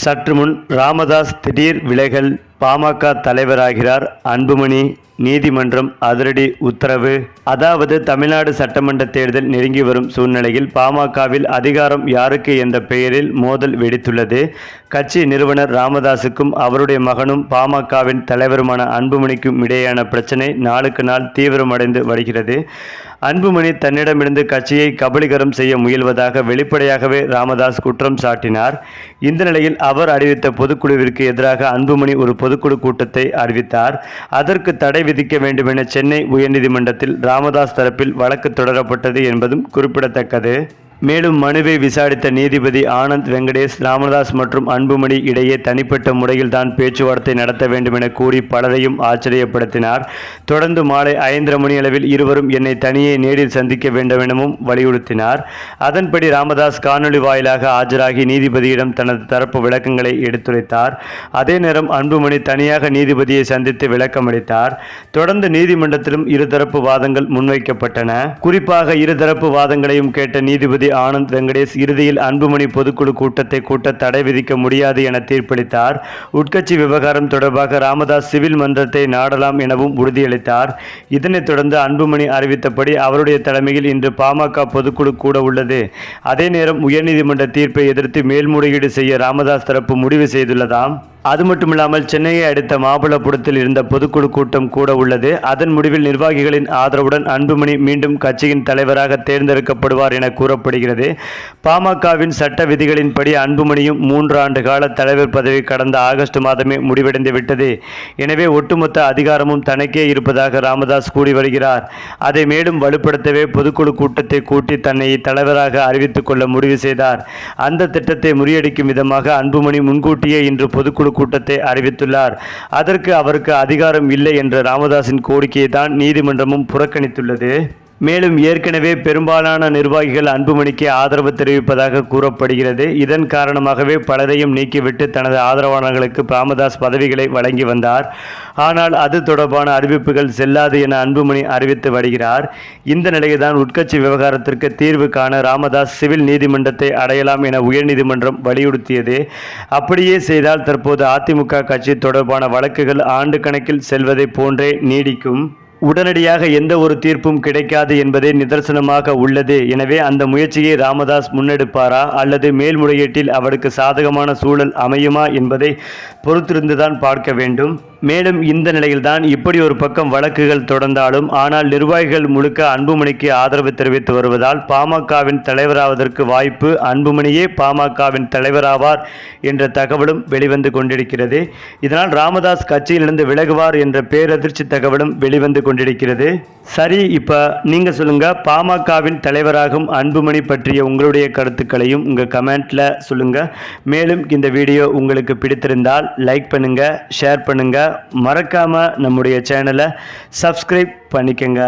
சற்று முன் ராமதாஸ் திடீர் விலகல் பாமக தலைவராகிறார். அன்புமணி நீதிமன்றம் அதிரடி உத்தரவு. அதாவது தமிழ்நாடு சட்டமன்ற தேர்தல் நெருங்கி வரும் சூழ்நிலையில் பாமகவில் அதிகாரம் யாருக்கு என்ற பெயரில் மோதல் வெடித்துள்ளது. கட்சி நிறுவனர் ராமதாஸுக்கும் அவருடைய மகனும் பாமகவின் தலைவருமான அன்புமணிக்கும் இடையேயான பிரச்சனை நாளுக்கு நாள் தீவிரமடைந்து வருகிறது. அன்புமணி தன்னிடமிருந்து கட்சியை கபலீகரம் செய்ய முயல்வதாக வெளிப்படையாகவே ராமதாஸ் குற்றம் சாட்டினார். இந்த நிலையில் அவர் அறிவித்த பொதுக்குழுவிற்கு எதிராக அன்புமணி ஒரு பொதுக்குழு கூட்டத்தை அறிவித்தார். அதற்கு தடை விதிக்க வேண்டுமென சென்னை உயர்நீதிமன்றத்தில் ராமதாஸ் தரப்பில் வழக்கு தொடரப்பட்டது என்பதும் குறிப்பிடத்தக்கது. மேலும் மனுவை விசாரித்த நீதிபதி ஆனந்த் வெங்கடேஷ் ராமதாஸ் மற்றும் அன்புமணி இடையே தனிப்பட்ட முறையில் தான் பேச்சுவார்த்தை நடத்த வேண்டும் என கூறி பலரையும் ஆச்சரியப்படுத்தினார். தொடர்ந்து மாலை ஐந்தரை மணி அளவில் இருவரும் என்னை தனியே நேரில் சந்திக்க வேண்டும் எனவும் வலியுறுத்தினார். அதன்படி ராமதாஸ் காணொலி வாயிலாக ஆஜராகி நீதிபதியிடம் தனது தரப்பு விளக்கங்களை எடுத்துரைத்தார். அதே நேரம் அன்புமணி தனியாக நீதிபதியை சந்தித்து விளக்கமளித்தார். தொடர்ந்து நீதிமன்றத்திலும் இருதரப்பு வாதங்கள் முன்வைக்கப்பட்டன. குறிப்பாக இருதரப்பு வாதங்களையும் கேட்ட நீதிபதி ஆனந்த் வெங்கடேஷ் இறுதியில் அன்புமணி பொதுக்குழு கூட்டத்தை கூட்ட தடை விதிக்க முடியாது என தீர்ப்பளித்தார். உட்கட்சி விவகாரம் தொடர்பாக ராமதாஸ் சிவில் மன்றத்தை நாடலாம் எனவும் உறுதியளித்தார். இதனைத் தொடர்ந்து அன்புமணி அறிவித்தபடி அவருடைய தலைமையில் இன்று பாமக பொதுக்குழு கூட உள்ளது. அதே நேரம் உயர்நீதிமன்ற தீர்ப்பை எதிர்த்து மேல்முறையீடு செய்ய ராமதாஸ் தரப்பு முடிவு செய்துள்ளதாம். அது மட்டுமில்லாமல் சென்னையை அடுத்த மாபலபுரத்தில் இருந்த பொதுக்குழு கூட்டம் கூட உள்ளது. அதன் முடிவில் நிர்வாகிகளின் ஆதரவுடன் அன்புமணி மீண்டும் கட்சியின் தலைவராக தேர்ந்தெடுக்கப்படுவார் என கூறப்படுகிறது. பாமகவின் சட்ட விதிகளின்படி அன்புமணியும் மூன்று ஆண்டு கால தலைவர் பதவி கடந்த ஆகஸ்ட் மாதமே முடிவடைந்து விட்டது. எனவே ஒட்டுமொத்த அதிகாரமும் தனக்கே இருப்பதாக ராமதாஸ் கூறி வருகிறார். அதை மேலும் வலுப்படுத்தவே பொதுக்குழு கூட்டத்தை கூட்டி தன்னை தலைவராக அறிவித்துக் கொள்ள முடிவு செய்தார். அந்த திட்டத்தை முறியடிக்கும் விதமாக அன்புமணி முன்கூட்டியே இன்று பொதுக்குழு கூட்டத்தை அறிவித்துள்ளார். அதற்கு அவருக்கு அதிகாரம் இல்லை என்ற ராமதாஸின் கோரிக்கையை தான் நீதிமன்றமும் புறக்கணித்துள்ளது. மேலும் ஏற்கனவே பெரும்பாலான நிர்வாகிகள் அன்புமணிக்கு ஆதரவு தெரிவிப்பதாக கூறப்படுகிறது. இதன் காரணமாகவே பலரையும் நீக்கிவிட்டு தனது ஆதரவாளர்களுக்கு ராமதாஸ் பதவிகளை வழங்கி வந்தார். ஆனால் அது தொடர்பான அறிவிப்புகள் செல்லாது என அன்புமணி அறிவித்து வருகிறார். இந்த நிலையில்தான் உட்கட்சி விவகாரத்திற்கு தீர்வு காண ராமதாஸ் சிவில் நீதிமன்றத்தை அடையலாம் என உயர்நீதிமன்றம் வலியுறுத்தியது. அப்படியே செய்தால் தற்போது அதிமுக கட்சி தொடர்பான வழக்குகள் ஆண்டு கணக்கில் செல்வதை போன்றே நீடிக்கும். உடனடியாக எந்த ஒரு தீர்ப்பும் கிடைக்காது என்பதே நிதர்சனமாக உள்ளது. எனவே அந்த முயற்சியை ராமதாஸ் முன்னெடுப்பாரா? அல்லது மேல்முறையீட்டில் அவருக்கு சாதகமான சூழல் அமையுமா என்பதை பொறுத்திருந்துதான் பார்க்க வேண்டும். மேலும் இந்த நிலையில்தான் இப்படி ஒரு பக்கம் வழக்குகள் தொடர்ந்தாலும் ஆனால் நிர்வாகிகள் முழுக்க அன்புமணிக்கு ஆதரவு தெரிவித்து வருவதால் பாமகவின் தலைவராவதற்கு வாய்ப்பு அன்புமணியே பாமகவின் தலைவராவார் என்ற தகவலும் வெளிவந்து கொண்டிருக்கிறது. இதனால் ராமதாஸ் கட்சியிலிருந்து விலகுவார் என்ற பேரதிர்ச்சி தகவலும் வெளிவந்து கொண்டிருக்கிறது. சரி இப்போ நீங்கள் சொல்லுங்கள் பாமகவின் தலைவராகும் அன்புமணி பற்றிய உங்களுடைய கருத்துக்களையும் உங்கள் கமெண்ட்டில் சொல்லுங்கள் மேலும் இந்த வீடியோ உங்களுக்கு பிடித்திருந்தால் லைக் பண்ணுங்கள் ஷேர் பண்ணுங்கள் மறக்காமல் நம்முடைய சேனலை சப்ஸ்கிரைப் பண்ணிக்கங்க.